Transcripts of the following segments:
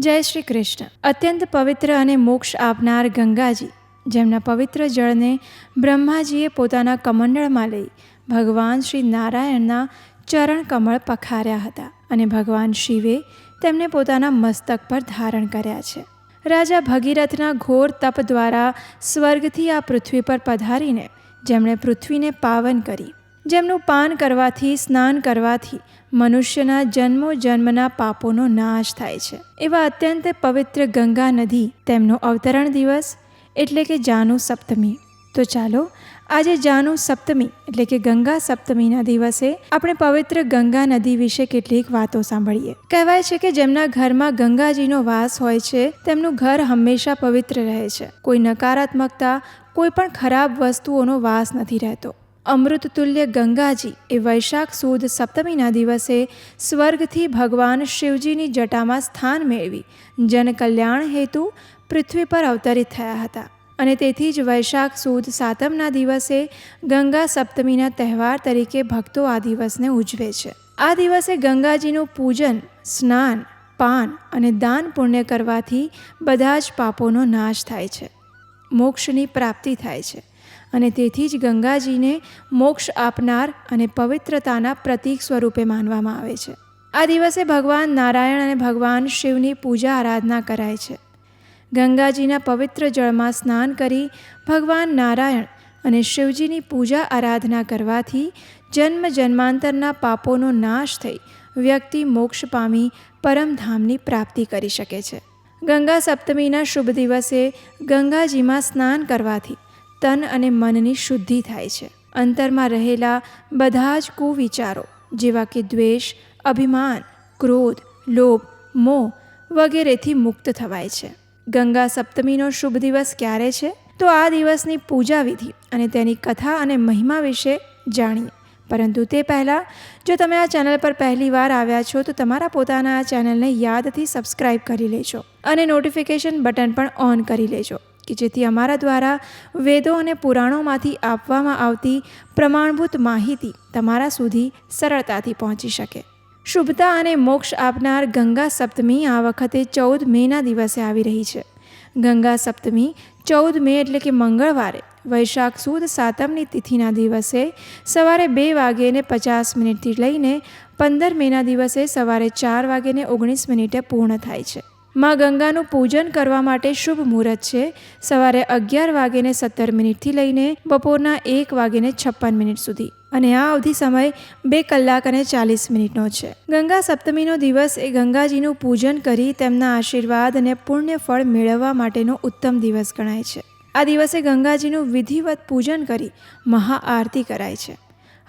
જય શ્રી કૃષ્ણ. અત્યંત પવિત્ર અને મોક્ષ આપનાર ગંગાજી, જેમના પવિત્ર જળને બ્રહ્માજીએ પોતાના કમંડળમાં લઈ ભગવાન શ્રી નારાયણના ચરણ કમળ પખાર્યા હતા અને ભગવાન શિવે તેમને પોતાના મસ્તક પર ધારણ કર્યા છે. રાજા ભગીરથના ઘોર તપ દ્વારા સ્વર્ગથી આ પૃથ્વી પર પધારીને જેમણે પૃથ્વીને પાવન કરી જેમનું પાન કરવાથી, સ્નાન કરવાથી મનુષ્યના જન્મો જન્મના પાપોનો નાશ થાય છે. એવા અત્યંત પવિત્ર ગંગા નદી તેમનો અવતરણ દિવસ એટલે કે જાનુ સપ્તમી. તો ચાલો, આજે જાનુ સપ્તમી એટલે કે ગંગા સપ્તમીના દિવસે આપણે પવિત્ર ગંગા નદી વિશે કેટલીક વાતો સાંભળીએ. કહેવાય છે કે જેમના ઘરમાં ગંગાજીનો વાસ હોય છે, તેમનું ઘર હંમેશા પવિત્ર રહે છે. કોઈ નકારાત્મકતા, કોઈ પણ ખરાબ વસ્તુઓનો વાસ નથી રહેતો. અમૃત તુલ્ય ગંગાજી એ વૈશાખ સુદ સપ્તમીના દિવસે સ્વર્ગથી ભગવાન શિવજીની જટામાં સ્થાન મેળવી જનકલ્યાણ હેતુ પૃથ્વી પર અવતરિત થયા હતા. અને તેથી જ વૈશાખ સુદ સાતમના દિવસે ગંગા સપ્તમીના તહેવાર તરીકે ભક્તો આ દિવસને ઉજવે છે. આ દિવસે ગંગાજીનું પૂજન, સ્નાન, પાન અને દાન પુણ્ય કરવાથી બધા જ પાપોનો નાશ થાય છે. મોક્ષની પ્રાપ્તિ થાય છે. અને તેથી જ ગંગાજીને મોક્ષ આપનાર અને પવિત્રતાના પ્રતીક સ્વરૂપે માનવામાં આવે છે. આ દિવસે ભગવાન નારાયણ અને ભગવાન શિવની પૂજા આરાધના કરાય છે. ગંગાજીના પવિત્ર જળમાં સ્નાન કરી ભગવાન નારાયણ અને શિવજીની પૂજા આરાધના કરવાથી જન્મ જન્માંતરના પાપોનો નાશ થઈ વ્યક્તિ મોક્ષ પામી પરમધામની પ્રાપ્તિ કરી શકે છે. ગંગા સપ્તમીના શુભ દિવસે ગંગાજીમાં સ્નાન કરવાથી તન અને મનની શુદ્ધિ થાય છે. અંતરમાં રહેલા બધા જ કુવિચારો, જેવા કે દ્વેષ, અભિમાન, ક્રોધ, લોભ, મોહ વગેરેથી મુક્ત થવાય છે. ગંગા સપ્તમીનો શુભ દિવસ ક્યારે છે? તો આ દિવસની પૂજા વિધિ અને તેની કથા અને મહિમા વિશે જાણીએ. પરંતુ તે પહેલાં, જો તમે આ ચેનલ પર પહેલી વાર આવ્યા છો, તો તમારા પોતાના આ ચેનલને યાદથી સબસ્ક્રાઇબ કરી લેજો અને નોટિફિકેશન બટન પણ ઓન કરી લેજો. કે જેથી અમારા દ્વારા વેદો અને પુરાણોમાંથી આપવામાં આવતી પ્રમાણભૂત માહિતી તમારા સુધી સરળતાથી પહોંચી શકે. શુભતા અને મોક્ષ આપનાર ગંગા સપ્તમી આ વખતે ચૌદ મેના દિવસે આવી રહી છે. ગંગા સપ્તમી ચૌદ મે એટલે કે મંગળવારે વૈશાખ સુદ સાતમની તિથિના દિવસે સવારે બે વાગ્યે પચાસ મિનિટથી લઈને પંદર મેના દિવસે સવારે ચાર વાગ્યે ઓગણીસ મિનિટે પૂર્ણ થાય છે. માં ગંગાનું પૂજન કરવા માટે શુભ મુહૂર્ત છે. સવારે અગિયાર વાગીને સત્તર મિનિટથી લઈને બપોરના એક વાગીને છપ્પન મિનિટ સુધી. અને આ અવધિ સમય બે કલાક અને ચાલીસ મિનિટનો છે. ગંગા સપ્તમીનો દિવસ એ ગંગાજીનું પૂજન કરી તેમના આશીર્વાદ અને પુણ્ય ફળ મેળવવા માટેનો ઉત્તમ દિવસ ગણાય છે. આ દિવસે ગંગાજીનું વિધિવત પૂજન કરી મહાઆરતી કરાય છે.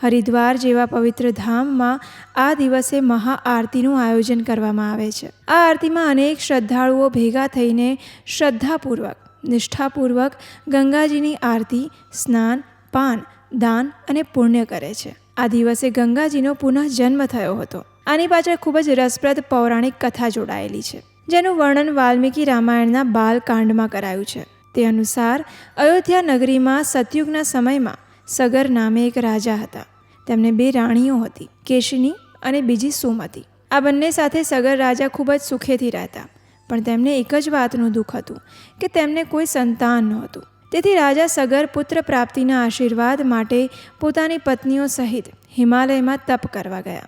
હરિદ્વાર જેવા પવિત્ર ધામમાં આ દિવસે મહાઆરતીનું આયોજન કરવામાં આવે છે. આ આરતીમાં અનેક શ્રદ્ધાળુઓ ભેગા થઈને શ્રદ્ધાપૂર્વક, નિષ્ઠાપૂર્વક ગંગાજીની આરતી, સ્નાન, પાન, દાન અને પુણ્ય કરે છે. આ દિવસે ગંગાજીનો પુનઃ જન્મ થયો હતો. આની પાછળ ખૂબ જ રસપ્રદ પૌરાણિક કથા જોડાયેલી છે, જેનું વર્ણન વાલ્મીકી રામાયણના બાલકાંડમાં કરાયું છે. તે અનુસાર, અયોધ્યા નગરીમાં સતયુગના સમયમાં સગર નામે એક રાજા હતા. તેમને બે રાણીઓ હતી, કેશિની અને બીજી સુમતી. આ બંને સાથે સગર રાજા ખૂબ જ સુખેથી રહેતા, પણ તેમને એક જ વાતનું દુઃખ હતું, કે તેમને કોઈ સંતાન નહોતું. તેથી રાજા સગર પુત્ર પ્રાપ્તિના આશીર્વાદ માટે પોતાની પત્નીઓ સહિત હિમાલયમાં તપ કરવા ગયા.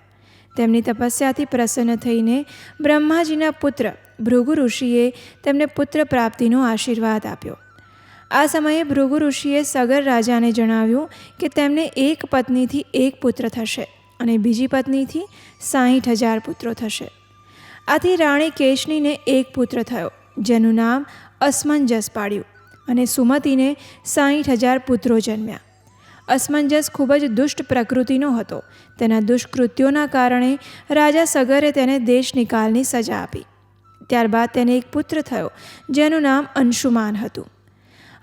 તેમની તપસ્યાથી પ્રસન્ન થઈને બ્રહ્માજીના પુત્ર ભૃગુ ઋષિએ તેમને પુત્ર પ્રાપ્તિનો આશીર્વાદ આપ્યો. આ સમયે ભૃગુ ઋષિએ સગર રાજાને જણાવ્યું કે તેમને એક પત્નીથી એક પુત્ર થશે અને બીજી પત્નીથી સાહીઠ હજાર પુત્રો થશે. આથી રાણી કેશનીને એક પુત્ર થયો, જેનું નામ અસમંજસ પાડ્યું અને સુમતીને સાહીઠ હજાર પુત્રો જન્મ્યા. અસમંજસ ખૂબ જ દુષ્ટ પ્રકૃતિનો હતો. તેના દુષ્કૃત્યોના કારણે રાજા સગરે તેને દેશ નિકાલની સજા આપી. ત્યારબાદ તેને એક પુત્ર થયો, જેનું નામ અંશુમાન હતું.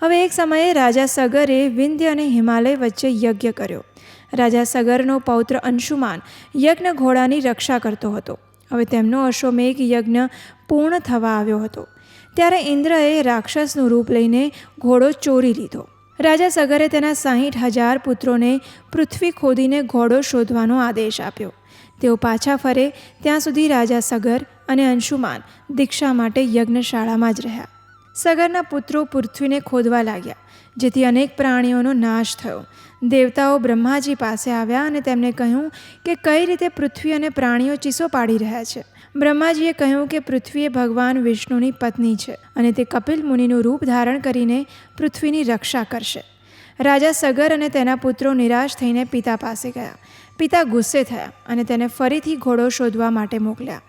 હવે એક સમયે રાજા સગરે વિંધ્ય અને હિમાલય વચ્ચે યજ્ઞ કર્યો. રાજા સગરનો પૌત્ર અંશુમાન યજ્ઞ ઘોડાની રક્ષા કરતો હતો. હવે તેમનો અશ્વમેઘ યજ્ઞ પૂર્ણ થવા આવ્યો હતો. ત્યારે ઇન્દ્રએ રાક્ષસનું રૂપ લઈને ઘોડો ચોરી લીધો. રાજા સગરે તેના સાહીઠ હજાર પુત્રોને પૃથ્વી ખોદીને ઘોડો શોધવાનો આદેશ આપ્યો. તેઓ પાછા ફરે ત્યાં સુધી રાજા સગર અને અંશુમાન દીક્ષા માટે યજ્ઞશાળામાં જ રહ્યા. સગરના પુત્રો પૃથ્વીને ખોદવા લાગ્યા, જેથી અનેક પ્રાણીઓનો નાશ થયો. દેવતાઓ બ્રહ્માજી પાસે આવ્યા અને તેમણે કહ્યું કે કઈ રીતે પૃથ્વી અને પ્રાણીઓ ચીસો પાડી રહ્યા છે. બ્રહ્માજીએ કહ્યું કે પૃથ્વી એ ભગવાન વિષ્ણુની પત્ની છે અને તે કપિલ મુનિનું રૂપ ધારણ કરીને પૃથ્વીની રક્ષા કરશે. રાજા સગર અને તેના પુત્રો નિરાશ થઈને પિતા પાસે ગયા. પિતા ગુસ્સે થયા અને તેને ફરીથી ઘોડો શોધવા માટે મોકલ્યા.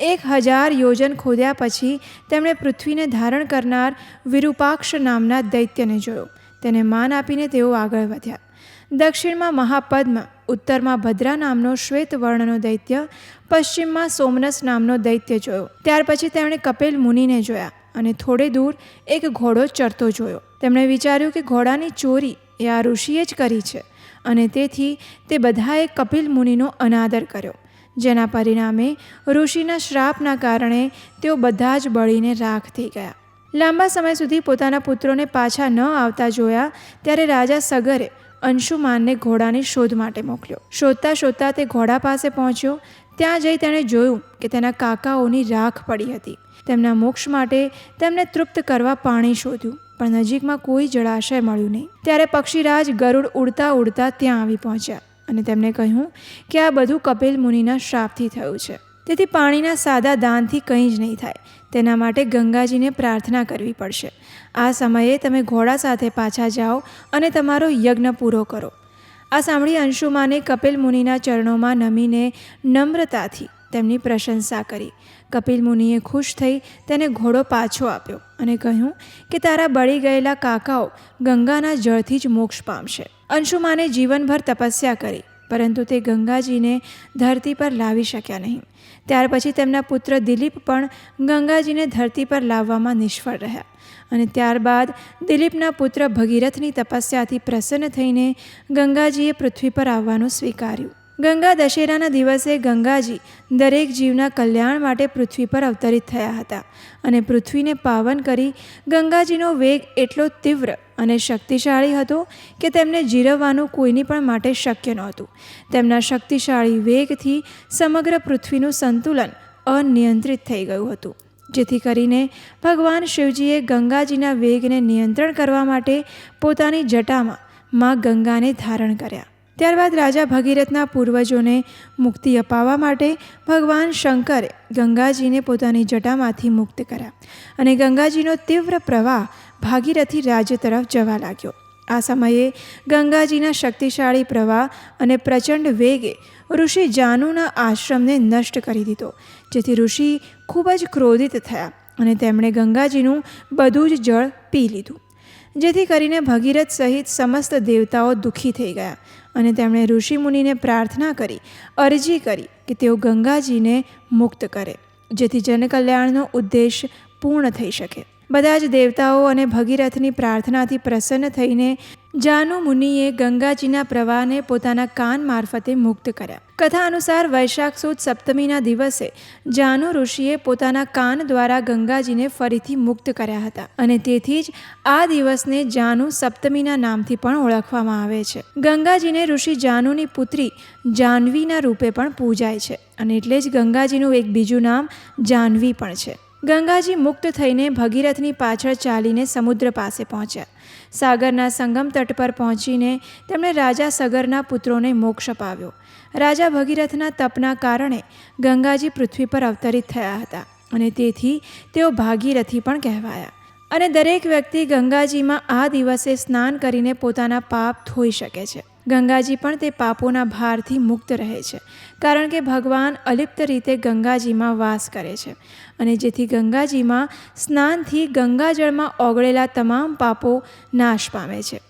એક હજાર યોજન ખોદ્યા પછી તેમણે પૃથ્વીને ધારણ કરનાર વિરૂપાક્ષ નામના દૈત્યને જોયો. તેને માન આપીને તેઓ આગળ વધ્યા. દક્ષિણમાં મહાપદ્મ, ઉત્તરમાં ભદ્રા નામનો શ્વેત વર્ણનો દૈત્ય, પશ્ચિમમાં સોમનસ નામનો દૈત્ય જોયો. ત્યાર પછી તેમણે કપિલ મુનિને જોયા અને થોડે દૂર એક ઘોડો ચરતો જોયો. તેમણે વિચાર્યું કે ઘોડાની ચોરી એ આ ઋષિએ જ કરી છે અને તેથી તે બધાએ કપિલ મુનિનો અનાદર કર્યો. જેના પરિણામે ઋષિના શ્રાપના કારણે તેઓ બધા જ બળીને રાખ થઈ ગયા. લાંબા સમય સુધી પોતાના પુત્રોને પાછા ન આવતા જોયા, ત્યારે રાજા સગરે અંશુમાનને ઘોડાની શોધ માટે મોકલ્યો. શોધતા શોધતા તે ઘોડા પાસે પહોંચ્યો. ત્યાં જઈ તેણે જોયું કે તેના કાકાઓની રાખ પડી હતી. તેમના મોક્ષ માટે તેમને તૃપ્ત કરવા પાણી શોધ્યું, પણ નજીકમાં કોઈ જળાશય મળ્યું નહીં. ત્યારે પક્ષીરાજ ગરુડ ઉડતા ઉડતા ત્યાં આવી પહોંચ્યા. અને તેમણે કહ્યું કે આ બધું કપિલ મુનિના શ્રાપથી થયું છે. તેથી પાણીના સાદા દાનથી કંઈ જ નહીં થાય. તેના માટે ગંગાજીને પ્રાર્થના કરવી પડશે. આ સમયે તમે ઘોડા સાથે પાછા જાઓ અને તમારો યજ્ઞ પૂરો કરો. આ સાંભળી અંશુમાને કપિલ મુનિના ચરણોમાં નમીને નમ્રતાથી તેમની પ્રશંસા કરી. કપિલ મુનિએ ખુશ થઈ તેને ઘોડો પાછો આપ્યો અને કહ્યું કે તારા બળી ગયેલા કાકાઓ ગંગાના જળથી જ મોક્ષ પામશે. અંશુમાને જીવનભર તપસ્યા કરી, પરંતુ તે ગંગાજીને ધરતી પર લાવી શક્યા નહીં. ત્યાર પછી તેમના પુત્ર દિલીપ પણ ગંગાજીને ધરતી પર લાવવામાં નિષ્ફળ રહ્યા અને ત્યારબાદ દિલીપના પુત્ર ભગીરથની તપસ્યાથી પ્રસન્ન થઈને ગંગાજીએ પૃથ્વી પર આવવાનું સ્વીકાર્યું. ગંગા દશેરાના દિવસે ગંગાજી દરેક જીવના કલ્યાણ માટે પૃથ્વી પર અવતરિત થયા હતા અને પૃથ્વીને પાવન કરી ગંગાજીનો વેગ એટલો તીવ્ર અને શક્તિશાળી હતો કે તેમને જીરવવાનું કોઈની પણ માટે શક્ય નહોતું. તેમના શક્તિશાળી વેગથી સમગ્ર પૃથ્વીનું સંતુલન અનિયંત્રિત થઈ ગયું હતું. જેથી કરીને ભગવાન શિવજીએ ગંગાજીના વેગને નિયંત્રણ કરવા માટે પોતાની જટામાં માં ગંગાને ધારણ કર્યા. ત્યારબાદ રાજા ભગીરથના પૂર્વજોને મુક્તિ અપાવવા માટે ભગવાન શંકરે ગંગાજીને પોતાની જટામાંથી મુક્ત કર્યા અને ગંગાજીનો તીવ્ર પ્રવાહ ભાગીરથી રાજ્ય તરફ જવા લાગ્યો. આ સમયે ગંગાજીના શક્તિશાળી પ્રવાહ અને પ્રચંડ વેગે ઋષિ જાનુના આશ્રમને નષ્ટ કરી દીધો, જેથી ઋષિ ખૂબ જ ક્રોધિત થયા અને તેમણે ગંગાજીનું બધું જ જળ પી લીધું, જેથી કરીને ભગીરથ સહિત સમસ્ત દેવતાઓ દુઃખી થઈ ગયા અને તેમણે ઋષિમુનિને પ્રાર્થના કરી, અરજી કરી કે તેઓ ગંગાજીને મુક્ત કરે, જેથી જનકલ્યાણનો ઉદ્દેશ પૂર્ણ થઈ શકે. બધા જ દેવતાઓ અને ભગીરથની પ્રાર્થનાથી પ્રસન્ન થઈને જાનુ મુનિએ ગંગાજીના પ્રવાહને પોતાના કાન મારફતે મુક્ત કર્યા. કથા અનુસાર વૈશાખ સુદ સપ્તમીના દિવસે જાનુ ઋષિએ પોતાના કાન દ્વારા ગંગાજીને ફરીથી મુક્ત કર્યા હતા અને તેથી જ આ દિવસને જાનુ સપ્તમીના નામથી પણ ઓળખવામાં આવે છે. ગંગાજીને ઋષિ જાનુની પુત્રી જાહ્નવીના રૂપે પણ પૂજાય છે અને એટલે જ ગંગાજીનું એક બીજું નામ જાહ્નવી પણ છે. ગંગાજી મુક્ત થઈને ભગીરથની પાછળ ચાલીને સમુદ્ર પાસે પહોંચ્યા. સાગરના સંગમ તટ પર પહોંચીને તેમણે રાજા સગરના પુત્રોને મોક્ષ અપાવ્યો. રાજા ભગીરથના તપના કારણે ગંગાજી પૃથ્વી પર અવતરિત થયા હતા અને તેથી તેઓ ભાગીરથી પણ કહેવાયા. અને દરેક વ્યક્તિ ગંગાજીમાં આ દિવસે સ્નાન કરીને પોતાના પાપ ધોઈ શકે છે. ગંગાજી પણ તે પાપોના ભારથી મુક્ત રહે છે, કારણ કે ભગવાન અલિપ્ત રીતે ગંગાજીમાં વાસ કરે છે અને જેથી ગંગાજીમાં સ્નાનથી ગંગાજળમાં ઓગળેલા તમામ પાપો નાશ પામે છે.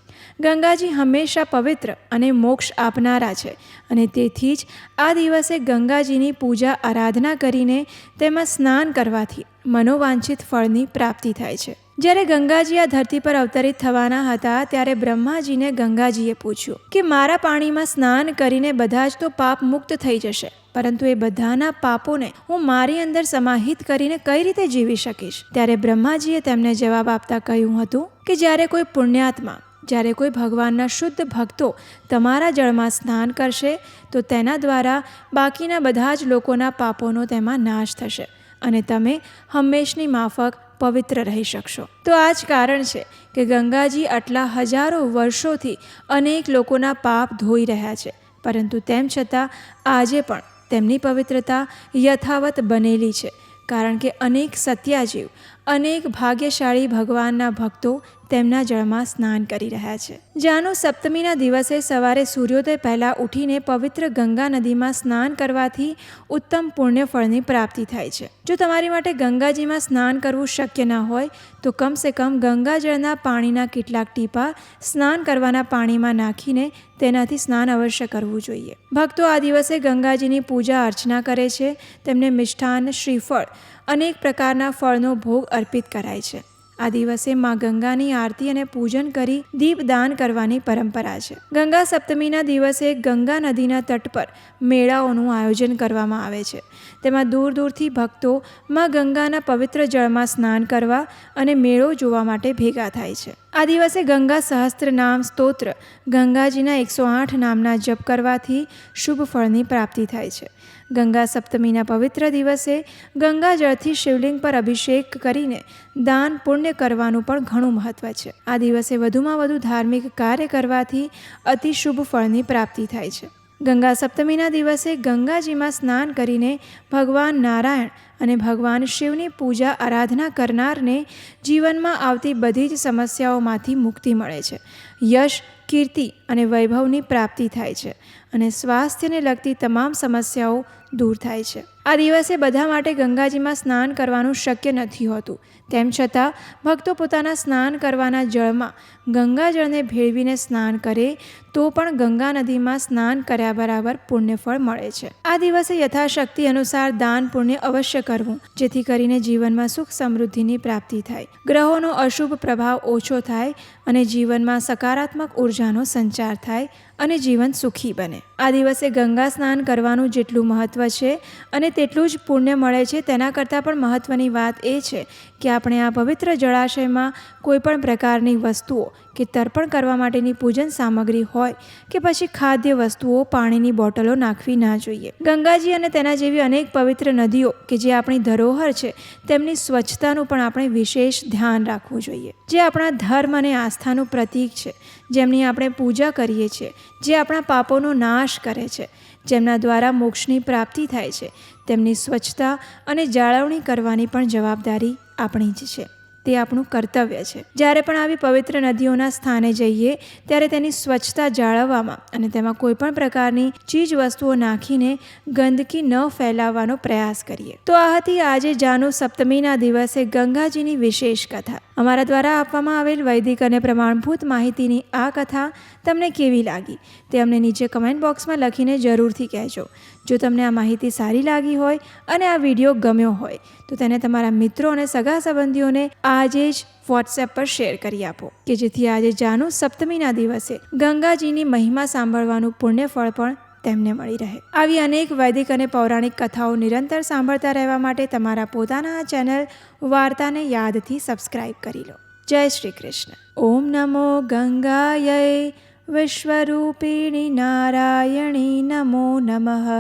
ગંગાજી હંમેશા પવિત્ર અને મોક્ષ આપનારા છે અને તેથી જ આ દિવસે ગંગાજીની પૂજા આરાધના કરીને તેમાં સ્નાન કરવાથી મનોવાંછિત ફળની પ્રાપ્તિ થાય છે. જ્યારે ગંગાજી આ ધરતી પર અવતરિત થવાના હતા, ત્યારે બ્રહ્માજીને ગંગાજીએ પૂછ્યું કે મારા પાણીમાં સ્નાન કરીને બધા જ તો પાપ મુક્ત થઈ જશે, પરંતુ એ બધાના પાપોને હું મારી અંદર સમાહિત કરીને કઈ રીતે જીવી શકીશ? ત્યારે બ્રહ્માજીએ તેમને જવાબ આપતા કહ્યું હતું કે જ્યારે કોઈ પુણ્યાત્મા, જ્યારે કોઈ ભગવાનના શુદ્ધ ભક્તો તમારા જળમાં સ્નાન કરશે, તો તેના દ્વારા બાકીના બધા જ લોકોના પાપોનો તેમાં નાશ થશે અને તમે હંમેશની માફક પવિત્ર રહી શકશો. તો આ જ કારણ છે કે ગંગાજી આટલા હજારો વર્ષોથી અનેક લોકોના પાપ ધોઈ રહ્યા છે. પરંતુ તેમ છતાં આજે પણ તેમની પવિત્રતા યથાવત બનેલી છે. કારણ કે અનેક સત્યાજીવ, અનેક ભાગ્યશાળી ભગવાનના ભક્તો તેમના જળમાં સ્નાન કરી રહ્યા છે. જાનુ સપ્તમીના દિવસે સવારે સૂર્યોદય પહેલાં ઉઠીને પવિત્ર ગંગા નદીમાં સ્નાન કરવાથી ઉત્તમ પુણ્ય ફળની પ્રાપ્તિ થાય છે. જો તમારી માટે ગંગાજીમાં સ્નાન કરવું શક્ય ન હોય, તો કમસે કમ ગંગાજળના પાણીના કેટલાક ટીપા સ્નાન કરવાના પાણીમાં નાખીને તેનાથી સ્નાન અવશ્ય કરવું જોઈએ. ભક્તો આ દિવસે ગંગાજીની પૂજા અર્ચના કરે છે. તેમને મિષ્ઠાન, શ્રીફળ અનેક પ્રકારના ફળનો ભોગ અર્પિત કરાય છે. આ દિવસે માં ગંગાની આરતી અને પૂજન કરી દીપદાન કરવાની પરંપરા છે. ગંગા સપ્તમીના દિવસે ગંગા નદીના તટ પર મેળાઓનું આયોજન કરવામાં આવે છે. તેમાં દૂર દૂરથી ભક્તો માં ગંગાના પવિત્ર જળમાં સ્નાન કરવા અને મેળો જોવા માટે ભેગા થાય છે. આ દિવસે ગંગા સહસ્ત્ર નામ સ્તોત્ર ગંગાજીના એકસો આઠ નામના જપ કરવાથી શુભ ફળની પ્રાપ્તિ થાય છે. ગંગા સપ્તમીના પવિત્ર દિવસે ગંગાજળથી શિવલિંગ પર અભિષેક કરીને દાન પુણ્ય કરવાનું પણ ઘણું મહત્ત્વ છે. આ દિવસે વધુમાં વધુ ધાર્મિક કાર્ય કરવાથી અતિ શુભ ફળની પ્રાપ્તિ થાય છે. ગંગા સપ્તમીના દિવસે ગંગાજીમાં સ્નાન કરીને ભગવાન નારાયણ અને ભગવાન શિવની પૂજા આરાધના કરનારને જીવનમાં આવતી બધી જ સમસ્યાઓમાંથી મુક્તિ મળે છે. યશ, કીર્તિ અને વૈભવની પ્રાપ્તિ થાય છે અને સ્વાસ્થ્યને લગતી તમામ સમસ્યાઓ દૂર થાય છે. આ દિવસે બધા માટે ગંગાજીમાં સ્નાન કરવાનું શક્ય નથી હોતું. તેમ છતાં, ભક્તો પોતાના સ્નાન કરવાના જળમાં ગંગાજળને ભેળવીને સ્નાન કરે તો પણ ગંગા નદીમાં સ્નાન કર્યા બરાબર પુણ્યફળ મળે છે. આ દિવસે યથાશક્તિ અનુસાર દાન પુણ્ય અવશ્ય કરવું, જેથી કરીને જીવનમાં સુખ સમૃદ્ધિની પ્રાપ્તિ થાય. ગ્રહોનો અશુભ પ્રભાવ ઓછો થાય અને જીવનમાં સકારાત્મક ઉર્જાનો સંચાર થાય. અને જીવન સુખી બને. આ દિવસે ગંગા સ્નાન કરવાનું જેટલું મહત્ત્વ છે અને તેટલું જ પુણ્ય મળે છે તેના કરતાં પણ મહત્ત્વની વાત એ છે કે આપણે આ પવિત્ર જળાશયમાં કોઈપણ પ્રકારની વસ્તુઓ કે તર્પણ કરવા માટેની પૂજન સામગ્રી હોય કે પછી ખાદ્ય વસ્તુઓ પાણીની બોટલો નાખવી ના જોઈએ. ગંગાજી અને તેના જેવી અનેક પવિત્ર નદીઓ કે જે આપણી ધરોહર છે તેમની સ્વચ્છતાનું પણ આપણે વિશેષ ધ્યાન રાખવું જોઈએ. જે આપણા ધર્મ અને આસ્થાનું પ્રતીક છે. જેમની આપણે પૂજા કરીએ છીએ, જે આપણા પાપોનો નાશ કરે છે, જેમના દ્વારા મોક્ષની પ્રાપ્તિ થાય છે, તેમની સ્વચ્છતા અને જાળવણી કરવાની પણ જવાબદારી આપણી જ છે. તે આપણું કર્તવ્ય છે. જ્યારે પણ આવી પવિત્ર નદીઓના સ્થાને જઈએ, ત્યારે તેની સ્વચ્છતા જાળવવામાં અને તેમાં કોઈપણ પ્રકારની ચીજ વસ્તુઓ નાખીને ગંદકી ન ફેલાવવાનો પ્રયાસ કરીએ. તો આ હતી આજે જાનુ સપ્તમીના દિવસે ગંગાજીની વિશેષ કથા. અમારા દ્વારા આપવામાં આવેલ વૈદિક અને પ્રમાણભૂત માહિતીની આ કથા તમને કેવી લાગી? તે અમને નીચે કમેન્ટ બોક્સમાં લખીને જરૂરથી કહેજો. જો તમને આ માહિતી સારી લાગી હોય અને આ વીડિયો ગમ્યો હોય, તો તેને તમારા મિત્રો અને સગા સંબંધીઓને આજે જ વોટ્સએપ પર શેર કરી આપો, કે જેથી આજે જાનુ સપ્તમીના દિવસે ગંગાજીની મહિમા સાંભળવાનું પુણ્યફળ પણ તેમને મળી રહે. આવી અનેક વૈદિક અને પૌરાણિક કથાઓ નિરંતર સાંભળતા રહેવા માટે તમારા પોતાના આ ચેનલ વાર્તાને યાદથી સબસ્ક્રાઇબ કરી લો. જય શ્રી કૃષ્ણ. ઓમ નમો ગંગાય विश्वरूपिणि नारायणि नमो नमः।